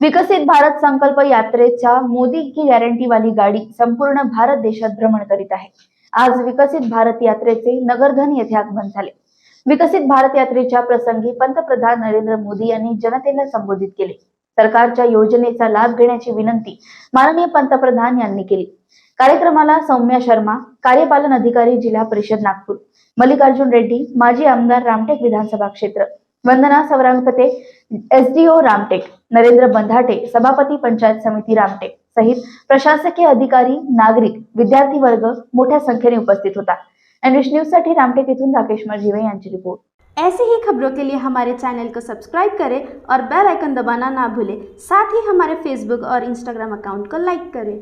विकसित भारत संकल्प यात्रेच्या मोदी की गॅरंटी वाली गाडी संपूर्ण भारत देशात भ्रमण करीत आहे. आज विकसित भारत यात्रेचे नगरधन येथे आगमन झाले. विकसित भारत यात्रेच्या प्रसंगी पंतप्रधान नरेंद्र मोदी यांनी जनतेला संबोधित केले. सरकारच्या योजनेचा लाभ घेण्याची विनंती माननीय पंतप्रधान यांनी केली. कार्यक्रमाला सौम्या शर्मा कार्यपालन अधिकारी जिल्हा परिषद नागपूर मल्लिकार्जुन रेड्डी माजी आमदार रामटेक विधानसभा क्षेत्र वंदना सवरांगपते, एसडीओ रामटेक, नरेंद्र बंधाटे, सभापती पंचायत समिती रामटेक सहित प्रशासकीय अधिकारी, नागरिक, विद्यार्थी वर्ग मोठ्या संख्येने उपस्थित होता. एनरिश न्यूज़ साठी रामटेक येथून राकेश मर्जीवे यांची रिपोर्ट. ऐसे ही खबरों के लिए हमारे चैनल को सब्सक्राइब करें और बेल आइकन दबाना ना भूलें। साथ ही हमारे फेसबुक और इंस्टाग्राम अकाउंट को लाइक करें।